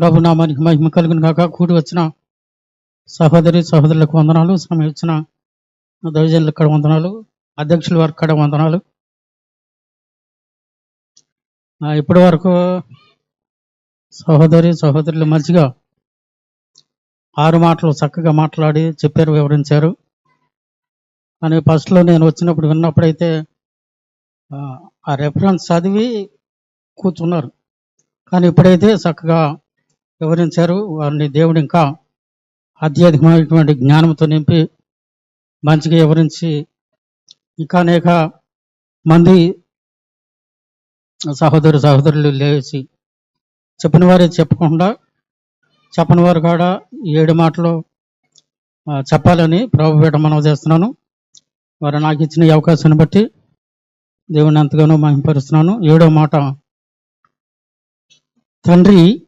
ప్రభు నామానికి మహిమ కలుగును కాక కూడి వచ్చిన సహోదరి సహోదరులకు వందనాలు సమయం వచ్చిన దైవజనులకు ఇక్కడ వందనాలు అధ్యక్షుల వారికి కూడా వందనాలు. ఇప్పటి వరకు సహోదరి సహోదరులు మంచిగా ఆరు మాటలు చక్కగా మాట్లాడి చెప్పారు వివరించారు. కానీ ఫస్ట్లో నేను వచ్చినప్పుడు విన్నప్పుడైతే ఆ రెఫరెన్స్ చదివి కూర్చున్నారు. కానీ ఇప్పుడైతే చక్కగా వివరించారు. వారిని దేవుడు ఇంకా అత్యధికమైనటువంటి జ్ఞానంతో నింపి మంచిగా వివరించి ఇంకా అనేక మంది సహోదరు సహోదరులు లేచి చెప్పిన వారే చెప్పకుండా చెప్పని వారు కూడా ఏడు మాటలు చెప్పాలని ప్రభుపేట మనం చేస్తున్నాను. వారు నాకు ఇచ్చిన అవకాశాన్ని బట్టి దేవుని ఎంతగానో మహింపరుస్తున్నాను. ఏడో మాట తండ్రి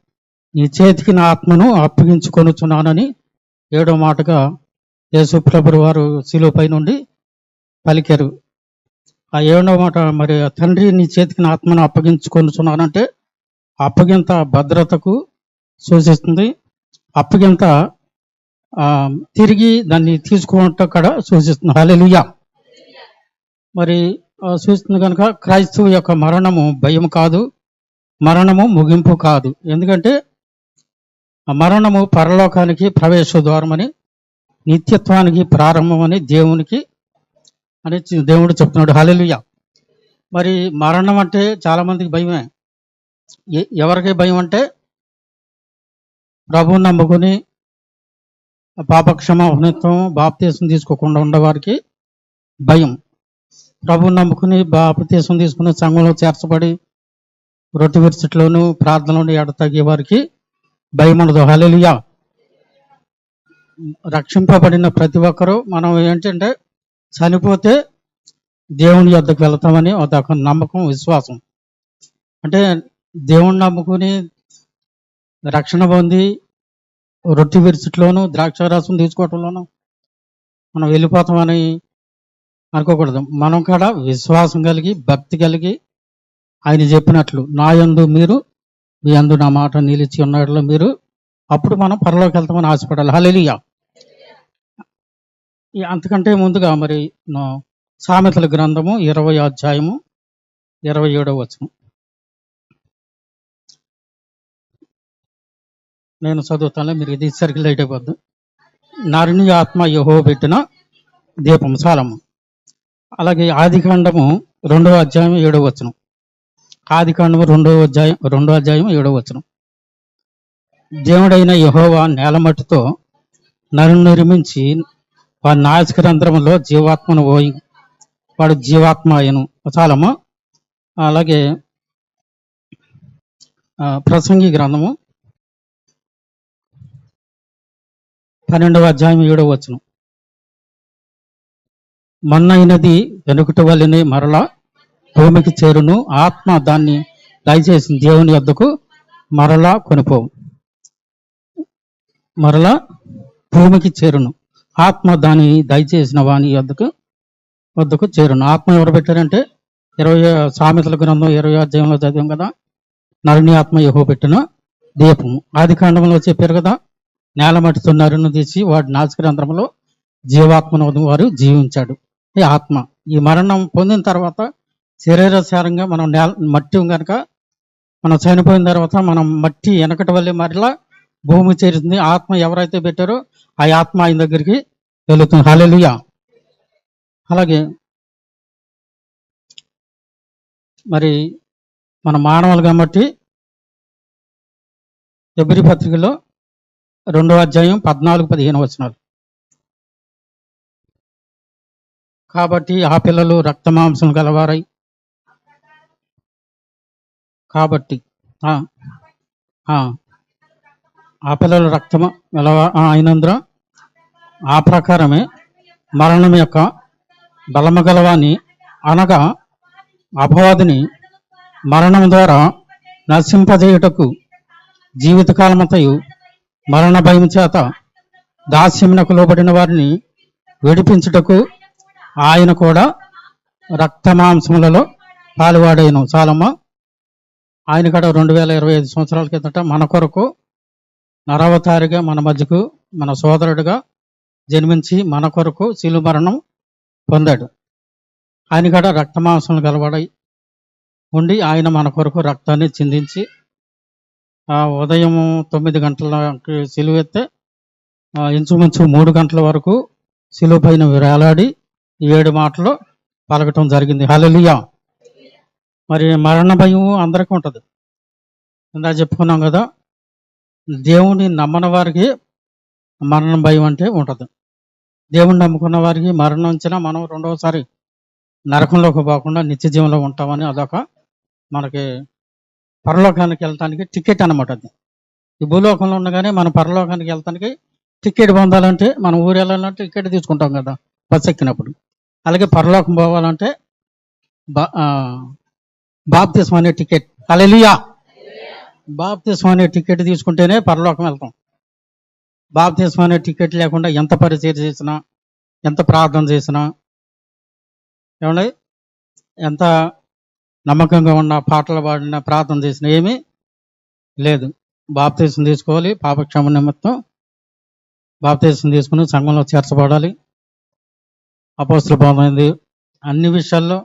నీ చేతికి నా ఆత్మను అప్పగించుకొనుచున్నానని ఏడో మాటగా యేసు ప్రభువు వారు శిలువపై నుండి పలికారు. ఆ ఏడో మాట మరి తండ్రి నీ చేతికి నా ఆత్మను అప్పగించుకొనుచున్నానంటే అప్పగింత భద్రతకు సూచిస్తుంది. అప్పగింత తిరిగి దాన్ని తీసుకుంట కూడా సూచిస్తుంది. హలెలుయా మరి సూచిస్తుంది కనుక క్రైస్తవు యొక్క మరణము భయం కాదు మరణము ముగింపు కాదు. ఎందుకంటే మరణము పరలోకానికి ప్రవేశ ద్వారమని నిత్యత్వానికి ప్రారంభమని దేవునికి అని దేవుడు చెప్తున్నాడు. హల్లెలూయా. మరి మరణం అంటే చాలామందికి భయమే. ఎవరికి భయం అంటే ప్రభువు నమ్ముకుని పాపక్షమాపణత్వం బాప్తీసం తీసుకోకుండా ఉండేవారికి భయం. ప్రభువు నమ్ముకుని బాప్తీసం తీసుకుని సంఘంలో చేర్చబడి రొట్టె విరుసట్లోను ప్రార్థనలోను ఎడతగే వారికి భయం ఉండదు రక్షింపబడిన ప్రతి ఒక్కరూ మనం ఏంటంటే చనిపోతే దేవుని యొద్దకు వెళ్తామని ఒక నమ్మకం విశ్వాసం. అంటే దేవుని నమ్ముకుని రక్షణ పొంది రొట్టె ద్రాక్ష రసం తీసుకోవటంలోనూ మనం వెళ్ళిపోతామని అనుకోకూడదు. మనం కూడా విశ్వాసం కలిగి భక్తి కలిగి ఆయన చెప్పినట్లు నా యందు మీరు మీ అందు నా మాట నిలిచి ఉన్నాడులో మీరు అప్పుడు మనం పరలోకి వెళ్తామని ఆశపడాలి. హల్లెలూయా. అంతకంటే ముందుగా మరి నా సామెతల గ్రంథము ఇరవై అధ్యాయము ఇరవై ఏడవ వచనం. నేను చదువుతాను మీరు ఇది సరికి లైట్ అయిపోద్దు. నరుని ఆత్మ యహో పెట్టిన దీపం సాలము. అలాగే ఆది కాండము రెండవ అధ్యాయం ఏడవ వచనం. ఆది కాండము రెండవ అధ్యాయం రెండవ అధ్యాయం ఏడవ వచనం. దేవుడైన యహోవా నేలమట్టుతో నరుని నిర్మించి వాడి నాయక రంధ్రంలో జీవాత్మను పోయి వాడు జీవాత్మ అయను చాలము అలాగే ప్రసంగి గ్రంథము పన్నెండవ అధ్యాయం ఏడవ వచనం. మన్నైనది వెనుకటి వల్లనే మరలా భూమికి చేరును. ఆత్మ దాన్ని దయచేసి దేవుని యొద్దకు మరలా కొనిపోవు మరలా భూమికి చేరును. ఆత్మ దాన్ని దయచేసిన వాని యొద్దకు వద్దకు చేరును. ఆత్మ ఎవరు పెట్టారంటే ఇరవై సామెతల గ్రంథం ఇరవై అధ్యాయంలో చదివాం కదా. నరుని ఆత్మ యహో పెట్టిన దీపము. ఆది కాండంలో చెప్పారు కదా నేల మట్టితో నరును తీసి వాడి నాసికరంధ్రంలో జీవాత్మను వారు జీవించాడు. ఈ ఆత్మ. ఈ మరణం పొందిన తర్వాత శరీరసారంగా మనం నేల మట్టి కనుక మనం చనిపోయిన తర్వాత మనం మట్టి వెనకటి వల్లే మరలా భూమి చేరుతుంది. ఆత్మ ఎవరైతే పెట్టారో ఆ ఆత్మ ఆయన దగ్గరికి వెళుతుంది. హల్లెలూయా. అలాగే మరి మన మానవులు కాబట్టి ఎబ్రి పత్రికలో రెండో అధ్యాయం పద్నాలుగు పదిహేను వచనాలు. కాబట్టి ఆ పిల్లలు రక్తమాంసం గలవారై కాబట్టి ఆ, పిల్లల రక్తము పిల్లలు రక్తమ గలవా అయినందున ఆ ప్రకారమే మరణం యొక్క బలము గలవాని అనగా అపవాదిని మరణం ద్వారా నశింపజేయుటకు జీవితకాలమంతయు మరణ భయం చేత దాస్యమునకు లోబడిన వారిని విడిపించుటకు ఆయన కూడా రక్తమాంసములలో పాలువాడైన. చాలమ్మ. ఆయన కూడా రెండు వేల ఇరవై ఐదు సంవత్సరాల కిందట మన కొరకు నరవతారిగా మన మధ్యకు మన సోదరుడుగా జన్మించి మన కొరకు శిలు మరణం పొందాడు. ఆయన కూడా రక్తమాంసం గలవాడై ఉండి ఆయన మన కొరకు రక్తాన్ని చిందించి ఉదయం తొమ్మిది గంటలకి సిలువెత్తే ఇంచుమించు మూడు గంటల వరకు సిలువ పైన వేలాడి ఈ ఏడు మాటలు పలకటం జరిగింది. హలలియా మరి మరణ భయం అందరికీ ఉంటుంది. ఇందా చెప్పుకున్నాం కదా దేవుని నమ్మని వారికి మరణ భయం అంటే ఉంటుంది. దేవుని నమ్ముకున్న వారికి మరణం వచ్చినా మనం రెండవసారి నరకంలోకి పోకుండా నిత్య జీవంలో ఉంటామని అదొక మనకి పరలోకానికి వెళ్తానికి టికెట్ అనమాట అది. ఈ భూలోకంలో ఉండగానే మనం పరలోకానికి వెళ్తానికి టికెట్ పొందాలంటే మనం ఊరు వెళ్ళాలంటే టికెట్ తీసుకుంటాం కదా బస్ ఎక్కినప్పుడు. అలాగే పరలోకం పోవాలంటే బా అనే టికెట్. అలెలియా బాప్తిస్మ అనే టికెట్ తీసుకుంటేనే పరలోకం వెళ్తాం. బాప్తిస్మ అనే టికెట్ లేకుండా ఎంత పరిచయం చేసినా ఎంత ప్రార్థన చేసినా ఏమండి? ఎంత నమ్మకంగా ఉన్న పాటలు పాడిన ప్రార్థన చేసిన ఏమీ లేదు. బాప్తీసం తీసుకోవాలి పాపక్షమ నిమిత్తం బాప్తీసం తీసుకుని సంఘంలో చేర్చబడాలి. అపోస్తులు బాగుంది అన్ని విషయాల్లో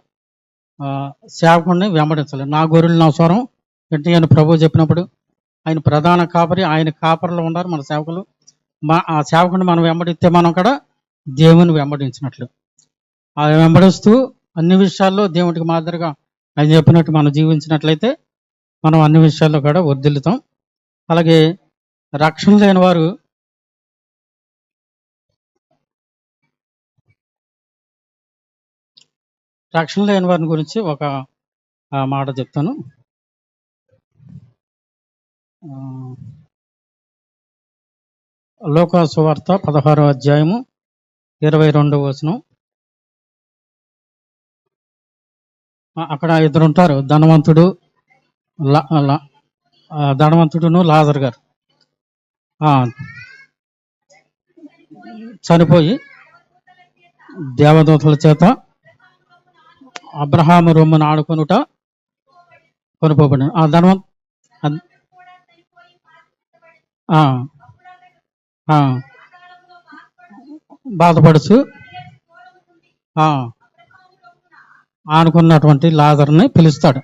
సేవకుడిని వెంబడించాలి నా గొర్రెలు నా స్వరం వెంటనే అని ప్రభు చెప్పినప్పుడు ఆయన ప్రధాన కాపరి ఆయన కాపరిలో ఉన్నారు మన సేవకులు. మా ఆ సేవకుని మనం వెంబడిస్తే మనం కూడా దేవుని వెంబడించినట్లు. ఆ వెంబడిస్తూ అన్ని విషయాల్లో దేవుడికి మాదిరిగా ఆయన చెప్పినట్టు మనం జీవించినట్లయితే మనం అన్ని విషయాల్లో కూడా వర్దిల్లుతాం అలాగే రక్షణ లేని వారు రక్షణ లేని వారిని గురించి ఒక మాట చెప్తాను. లోకాసువార్త పదహారో అధ్యాయము ఇరవై రెండవ వచనం. అక్కడ ఇద్దరు ఉంటారు ధనవంతుడు లా- ధనవంతుడును లాజర్ గారు. చనిపోయి దేవదూతల చేత అబ్రహాము రొమ్మును ఆడుకొనుట కొనుకోబడి ఆ ధనవం ఆ, ఆ, బాధపడుచు ఆ, ఆనుకున్నటువంటి లాజర్ని పిలుస్తాడు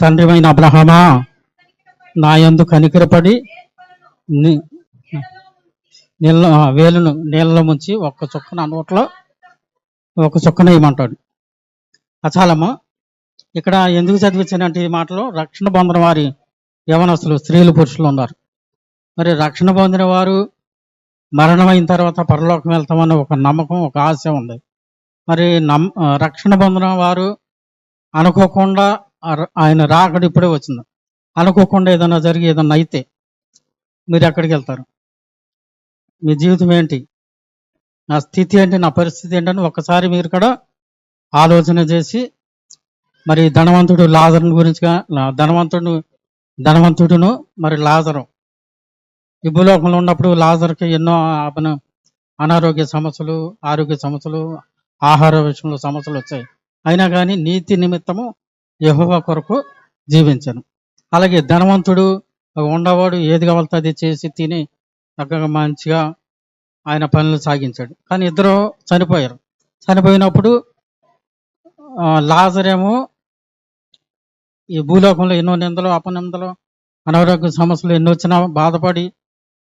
తండ్రిమైన అబ్రహమా నా యందు కనికరపడి నీ నీళ్ళ వేలును నీళ్ళలో ముంచి ఒక్క చుక్కన నోట్లో ఒక చుక్కన ఇవ్వమంటాడు అచాలమ్మ ఇక్కడ ఎందుకు చదివించానంటే ఈ మాటలో రక్షణ పొందిన వారి యవనస్తులు స్త్రీలు పురుషులు ఉన్నారు. మరి రక్షణ పొందిన వారు మరణమైన తర్వాత పరలోకం వెళ్తామన్న ఒక నమ్మకం ఒక ఆశ ఉంది. మరి నమ్ రక్షణ పొందిన వారు అనుకోకుండా ఆయన రాకడ ఇప్పుడే వచ్చింది. అనుకోకుండా ఏదైనా జరిగి ఏదైనా అయితే మీరు ఎక్కడికి వెళ్తారు? మీ జీవితం ఏంటి? నా స్థితి ఏంటి నా పరిస్థితి ఏంటని ఒకసారి మీరు కూడా ఆలోచన చేసి మరి ధనవంతుడు లాజరుని గురించి ధనవంతుడు ధనవంతుడును మరి లాజరు. ఈ భూలోకంలో ఉన్నప్పుడు లాజర్కి ఎన్నో అతను అనారోగ్య సమస్యలు ఆరోగ్య సమస్యలు ఆహార విషయంలో సమస్యలు వచ్చాయి. అయినా కానీ నీతి నిమిత్తము యహోవ కొరకు జీవించాను. అలాగే ధనవంతుడు ఉండవాడు ఏది కావాలి అది చేసి తిని చక్కగా మంచిగా ఆయన పనులు సాగించాడు. కానీ ఇద్దరు చనిపోయారు. చనిపోయినప్పుడు ఆ, లాజరేమో ఈ భూలోకంలో ఎన్నో నిందలు అపనిందలు అనారోగ్య సమస్యలు ఎన్నో వచ్చినా బాధపడి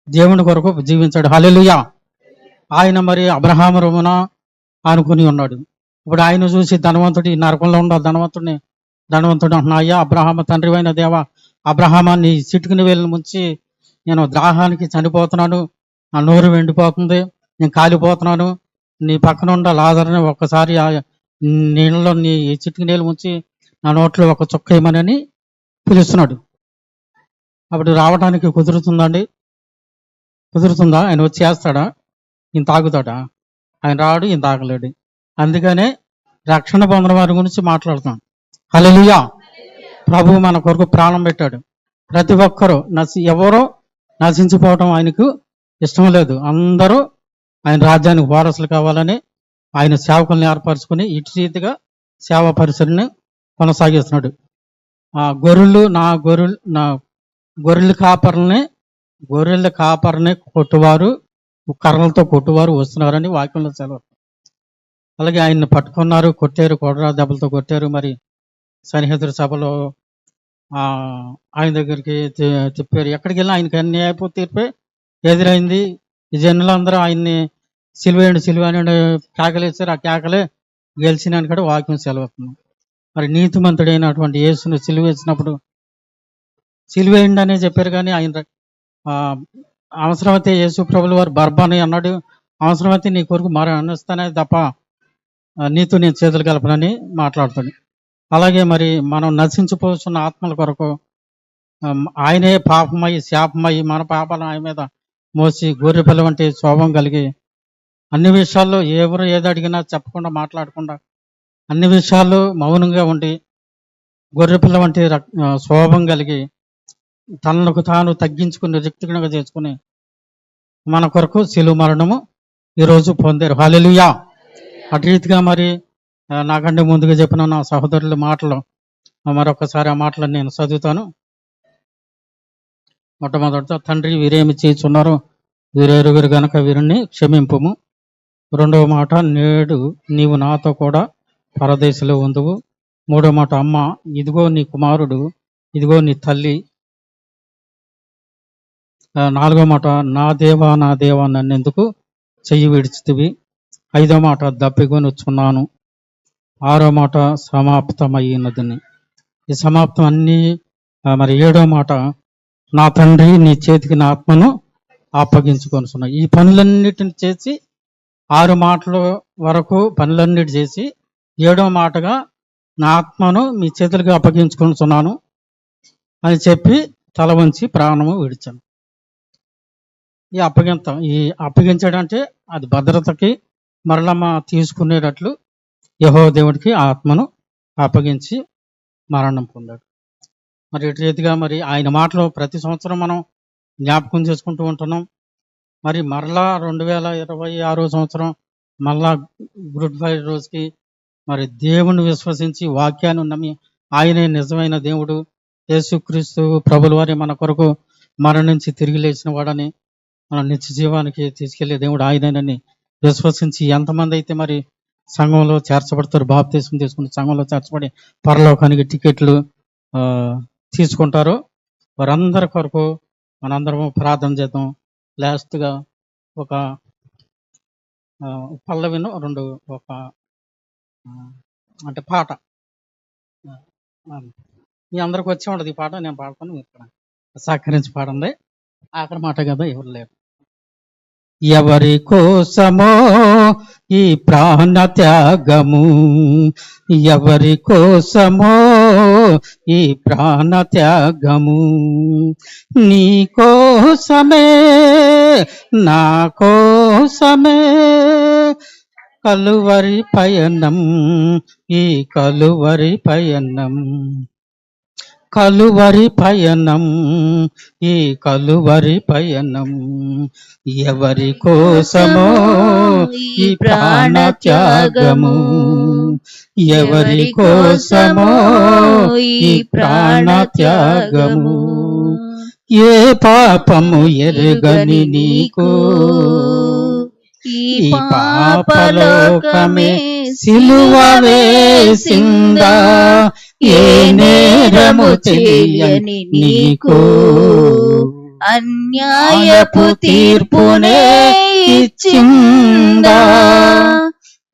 దేవుని కొరకు జీవించాడు. హలెలుయా ఆయన మరి అబ్రహాం రమున అనుకుని ఉన్నాడు. ఇప్పుడు ఆయన చూసి ధనవంతుడు ఈ నరకంలో ఉన్న ధనవంతుడిని ధనవంతుడు అంటున్నా అయ్యా అబ్రహామ తండ్రి అయిన దేవ అబ్రహామాన్ని నీ చిటుకుని వెళ్ళి ముంచి నేను దాహానికి చనిపోతున్నాను. నా నోరు వెండిపోతుంది నేను కాలిపోతున్నాను. నీ పక్కన ఉన్న లాజర్ని ఒక్కసారి నీళ్ళలో నీ చిట్టుకు నీళ్ళు ముంచి నా నోట్లో ఒక చుక్క ఇమ్మనని పిలుస్తున్నాడు. అప్పుడు రావడానికి కుదురుతుందండి. కుదురుతుందా? ఆయన వచ్చి చేస్తాడా? ఈయన తాగుతాడా? ఆయన రాడు ఈయన తాగలేడు. అందుకనే రక్షణ పొందిన వారి గురించి మాట్లాడుతాం హలలియా ప్రభు మన కొరకు ప్రాణం పెట్టాడు. ప్రతి ఒక్కరూ నశి ఎవరో నశించిపోవటం ఆయనకు ఇష్టం లేదు. అందరూ ఆయన రాజ్యానికి వారసులు కావాలని ఆయన సేవకుల్ని ఏర్పరచుకుని ఇటు రీతిగా సేవా పరిసరని కొనసాగిస్తున్నాడు. ఆ గొర్రెలు నా గొర్రెలు నా గొర్రెల కాపర్లని గొర్రెల కాపర్ని కొట్టువారు కర్రలతో కొట్టువారు వస్తున్నారని వాక్యంలో సెలవు. అలాగే ఆయన్ని పట్టుకున్నారు కొట్టారు కొడరా దెబ్బలతో కొట్టారు. మరి సన్నిహితుల సభలో ఆయన దగ్గరికి చెప్పారు తిప్పారు ఎక్కడికి వెళ్ళినా ఆయనకి అన్యాయపు తీర్పే ఎదురైంది. ఈ జనులందరూ ఆయన్ని సిలువేయండి సిలువేయండి ఇచ్చారు ఆ కేకలే గెలిచినాను కూడా వాక్యం సెలవుతుంది. మరి నీతిమంతుడైనటువంటి యేసును సిలువేసినప్పుడు సిలువేయండి అనే చెప్పారు కానీ ఆయన అవసరమైతే యేసు ప్రభుల వారు బర్బాని అన్నాడు. అవసరమైతే నీ కొరకు మరి అనిస్తానే తప్ప నీతో నేను చేతులు కలపనని మాట్లాడుతుంది. అలాగే మరి మనం నశించిపోతున్న ఆత్మల కొరకు ఆయనే పాపమై శాపమై మన పాపాలను ఆయన మీద మోసి గొర్రెపిల్ల వంటి శోభం కలిగి అన్ని విషయాల్లో ఎవరు ఏది అడిగినా చెప్పకుండా మాట్లాడకుండా అన్ని విషయాలు మౌనంగా ఉండి గొర్రెపిల్ల వంటి రక్- శోభం కలిగి తనకు తాను తగ్గించుకుని రిక్తిగా చేసుకుని మన కొరకు శిలు మరణము ఈరోజు పొందారు. హాలెలుయా అటు రీతిగా మరి నాకంటే ముందుగా చెప్పిన నా సహోదరుల మాటలు మరొకసారి ఆ మాటలు నేను చదువుతాను. మొట్టమొదట తండ్రి వీరేమి చేస్తున్నారు వీరెరుగురు గనక వీరిని క్షమింపుము. రెండవ మాట నేడు నీవు నాతో కూడా పరదేశంలో ఉందువు. మూడవ మాట అమ్మ ఇదిగో నీ కుమారుడు ఇదిగో నీ తల్లి. నాలుగో మాట నా దేవా నా దేవా నన్నెందుకు చెయ్యి విడిచితివి? ఐదో మాట దప్పికొనుచున్నాను. ఆరో మాట సమాప్తమైనదని ఈ సమాప్తం అన్ని మరి ఏడో మాట నా తండ్రి నీ చేతికి నా ఆత్మను అప్పగించుకొనుచున్నా. ఈ పనులన్నిటిని చేసి ఆరు మాటల వరకు పనులన్నిటి చేసి ఏడో మాటగా నా ఆత్మను మీ చేతులకు అప్పగించుకొనుచున్నాను అని చెప్పి తల వంచి ప్రాణము విడిచాను. ఈ అప్పగింత ఈ అప్పగించడం అంటే అది భద్రతకి మరలా మా తీసుకునేటట్లు యహో దేవుడికి ఆ ఆత్మను అప్పగించి మరణం పొందాడు. మరి ఇటు రీతిగా మరి ఆయన మాటలు ప్రతి సంవత్సరం మనం జ్ఞాపకం చేసుకుంటూ ఉంటున్నాం. మరి మరలా రెండు వేల ఇరవై ఆరో సంవత్సరం మరలా గుడ్ ఫ్రైడే రోజుకి మరి దేవుని విశ్వసించి వాక్యాన్ని నమ్మి ఆయనే నిజమైన దేవుడు యేసుక్రీస్తు ప్రభుల వారి మన కొరకు మరణించి తిరిగి లేచిన వాడని మన నిత్య జీవానికి తీసుకెళ్ళే దేవుడు ఆయనని విశ్వసించి ఎంతమంది అయితే మరి సంఘంలో చేర్చబడతారు బాప్తీసం తీసుకుని సంఘంలో చేర్చబడి పరలోకానికి టికెట్లు ఆ, తీసుకుంటారో వారందరి కొరకు మనందరం ప్రార్థన చేద్దాం. లాస్ట్గా ఒక పల్లవిను రెండు ఒక అంటే పాట. మీ అందరికి వచ్చి ఉండదు ఈ పాట నేను పాడతాను మీరు కూడా సహకరించి పాడండి. ఆఖరి మాట కదా ఎవరు లేరు. ఎవరి కోసమో ఈ ప్రాణ త్యాగము ఎవరి కోసమో ఈ ప్రాణ త్యాగము నీ కోసమే నా కోసమే కలువరి పయనం ఈ కలువరి పయనం. కలువరి పయనం ఈ కలువరి పయనం. ఎవరి కోసమో ఈ ప్రాణ త్యాగము ఎవరి కోసమో ఈ ప్రాణ త్యాగము ఏ పాపము ఎరుగని నీకు? ఈ పాపలోకమే సిలువ వేసిందా ఏ నేరము చెయ్యని నీకు? అన్యాయపు తీర్పునే ఇచ్చిందా?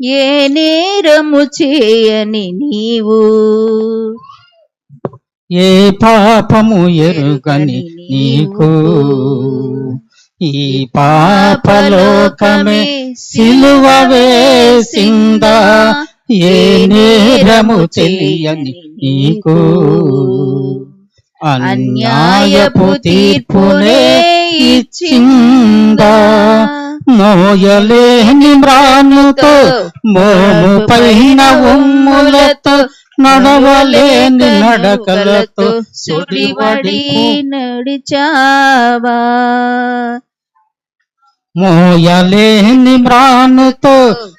ఏ నేరము చేయని నీవు? ఏ పాపము ఎరుగని నీకు? ఈ పాపలోకమే సిలువ వేసిందా? ఏ నేరము చెయ్యని నీకు? అన్యాయపు తీర్పునే ఇచ్చిందా? మోయలేని మ్రానుతో మోము పైన ఉమ్ములతో నడవలేని నడకలతో సుడివడి నడిచావా? మోయలేని మ్రానుతో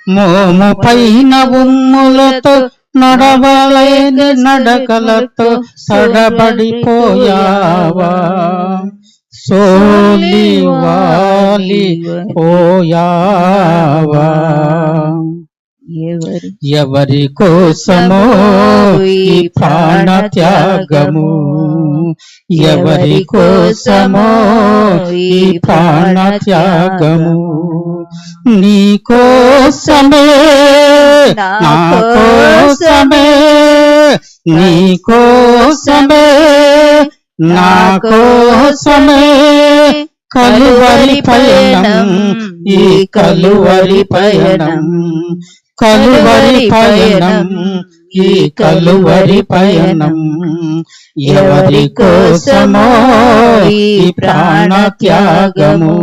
మోము పైన ఉమ్ములతో నడవలేని నడకలతో సడబడిపోయావా సోలి వాలి పోయావా ఎవరి? కోసమో ఈ ప్రాణ త్యాగము. ఎవరి కోసమో ఈ ప్రాణ త్యాగము నీ కోసమే నా కోసమే నీ కోసమే. నా కోసమే కలువరి పయనం ఈ కలువరి పయనం కలువరి పయనం ఈ కలువరి పయనం. ఎవరి కోసమో ఈ ప్రాణ త్యాగము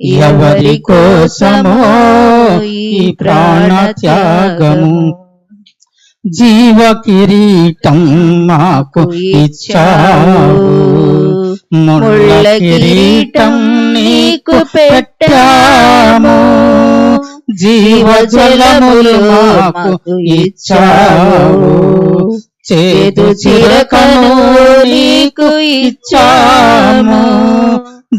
ఎవరి కోసమో ఈ ప్రాణ త్యాగము జీవ కిరీటం మాకు ఇచ్చావు. ముళ్ళ కిరీటం నీకు పెట్టాము. జీవ జలములు మాకు ఇచ్చావు. చేదు చిరకను నీకు ఇచ్చాము.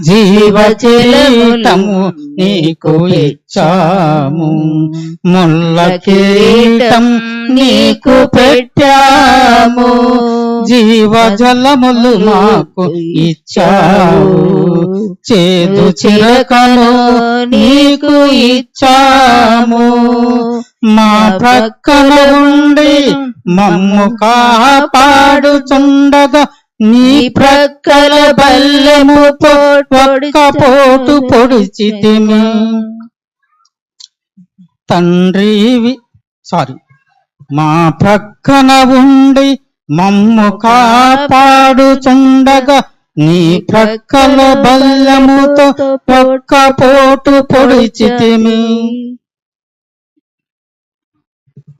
జీవ కిరీటము నీకు ఇచ్చాము. ముళ్ళ కిరీటం నీకు పెట్టాము. జీవ జలములు మాకు ఇచ్చావు. చేదు చిరకను నీకు ఇచ్చాము. మా ప్రక్కన ఉండి మమ్ము కాపాడుచుండగా నీ ప్రక్కల బల్లెము పోటు పొడిచితిమి. తండ్రివి సారీ. మా ప్రక్కన ఉండి మమ్ము కాపాడుచుండగా నీ ప్రక్కల బల్లెముతో ఒక్క పోటు పొడిచితిమి.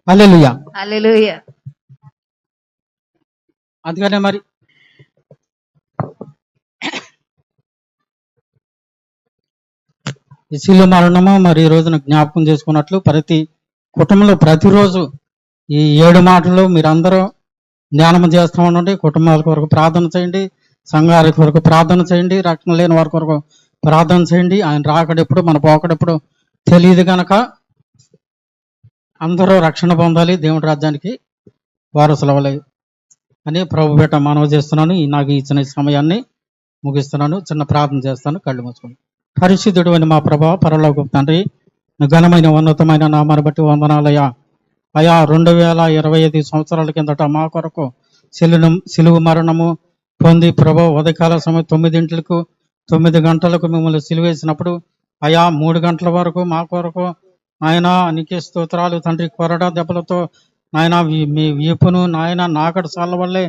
అల్లెలుయా హల్లెలూయా. అందుకనే మరి ఈ మరణము మరి ఈ రోజున జ్ఞాపకం చేసుకున్నట్లు ప్రతి కుటుంబంలో ప్రతిరోజు ఈ ఏడు మాటలు మీరందరూ ధ్యానం చేస్తూ ఉండండి. కుటుంబాల కొరకు ప్రార్థన చేయండి. సంఘాల కొరకు ప్రార్థన చేయండి. రక్షణ లేని వారి కొరకు ప్రార్థన చేయండి. ఆయన రాకడెప్పుడు మన పోకడెప్పుడు తెలియదు కనుక అందరూ రక్షణ పొందాలి. దేవుడి రాజ్యానికి వారసులవలేదు అని ప్రభు బిడ్డ మనవి చేస్తున్నాను. నాకు ఇచ్చిన సమయాన్ని ముగిస్తున్నాను. చిన్న ప్రార్థన చేస్తాను. కళ్ళు మూసుకొని పరిశుద్ధుడు అని మా ప్రభా పరలోక తండ్రి ఘనమైన ఉన్నతమైన నామాన్ని బట్టి వందనాలయ్యా. అయా రెండు వేల ఇరవై ఐదు సంవత్సరాల కిందట మా కొరకు సిలును సిలువు మరణము పొంది ప్రభు ఉదయకాల సమయం తొమ్మిదింట్లకు తొమ్మిది గంటలకు మిమ్మల్ని సిలువేసినప్పుడు అయా మూడు గంటల వరకు మా కొరకు ఆయన నీకే స్తోత్రాలు తండ్రి కొరడా దెబ్బలతో నాయన వీ- మీ వీపును నాయన నాకటి సాల వల్లే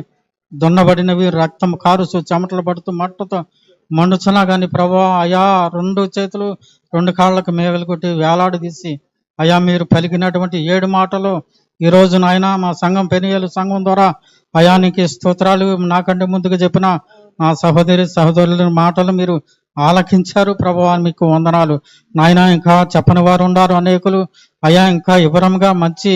దున్నబడినవి. రక్తం కారుసు చెమటలు పడుతూ మట్టతో మండుచున్నా కానీ ప్రభా అయా రెండు చేతులు రెండు కాళ్ళకు మేగలు కొట్టి వేలాడి తీసి అయా మీరు పలికినటువంటి ఏడు మాటలు ఈ రోజు నాయన మా సంఘం పెనియలు సంఘం ద్వారా అయానికి స్తోత్రాలు నాకంటే ముందుగా చెప్పిన నా సహోదరి సహోదరుల మాటలు మీరు ఆలకించారు ప్రభా మీకు వందనాలు. నాయన ఇంకా చెప్పని వారు ఉన్నారు అనేకులు. అయా ఇంకా వివరంగా మంచి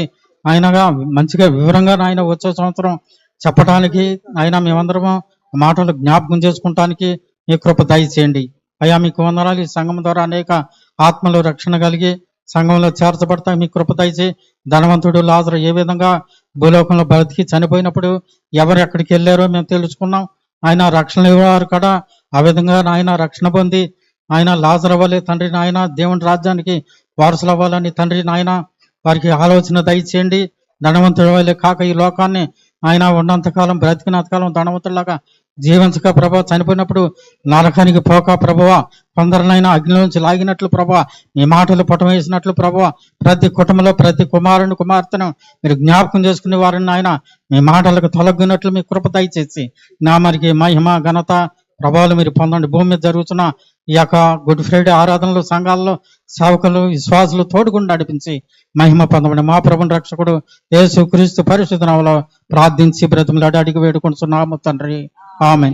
ఆయనగా మంచిగా వివరంగా నాయన వచ్చే సంవత్సరం చెప్పడానికి ఆయన మేమందరము మాటలు జ్ఞాపకం చేసుకుంటానికి మీ కృప దయచేయండి. అయ్యా మీకు వందనాలు. ఈ సంఘం ద్వారా అనేక ఆత్మలు రక్షణ కలిగి సంఘంలో చేర్చబడతా మీ కృప దయచే ధనవంతుడు లాజరు ఏ విధంగా భూలోకంలో బ్రతికి చనిపోయినప్పుడు ఎవరు ఎక్కడికి వెళ్ళారో మేము తెలుసుకున్నాం. ఆయన రక్షణ ఇవ్వవారు కదా. ఆ విధంగా ఆయన రక్షణ పొంది ఆయన లాజర్ అవ్వాలి. తండ్రి నాయన దేవుని రాజ్యానికి వారసులు అవ్వాలని తండ్రి నాయన వారికి ఆలోచన దయచేయండి. ధనవంతుడు వాళ్ళే కాక ఈ లోకాన్ని ఆయన ఉన్నంతకాలం బ్రతికినంతకాలం ధనవంతులాగా జీవించక ప్రభా. చనిపోయినప్పుడు నరకానికి పోక ప్రభువా. కొందరినైనా అగ్నిలోంచి లాగినట్లు ప్రభా. మీ మాటలు పుటమేసినట్లు ప్రభా. ప్రతి కుటుంబంలో ప్రతి కుమారుని కుమార్తెను మీరు జ్ఞాపకం చేసుకునే వారిని ఆయన మీ మాటలకు తొలగినట్లు మీ కృప దయచేసి. నా మరికి మహిమ ఘనత ప్రభావాలు మీరు పొందండి. భూమి మీద జరుగుతున్న ఈ యొక్క గుడ్ ఫ్రైడే ఆరాధనలు సంఘాల్లో సేవకులు విశ్వాసులు తోడుకుండా నడిపించి మహిమ పొందమని మా ప్రభుని రక్షకుడు యేసు క్రీస్తు పరిశుద్ధ ప్రార్థించి బ్రతిమలాడి అడిగి వేడుకుంటున్నాము తండ్రి. ఆమె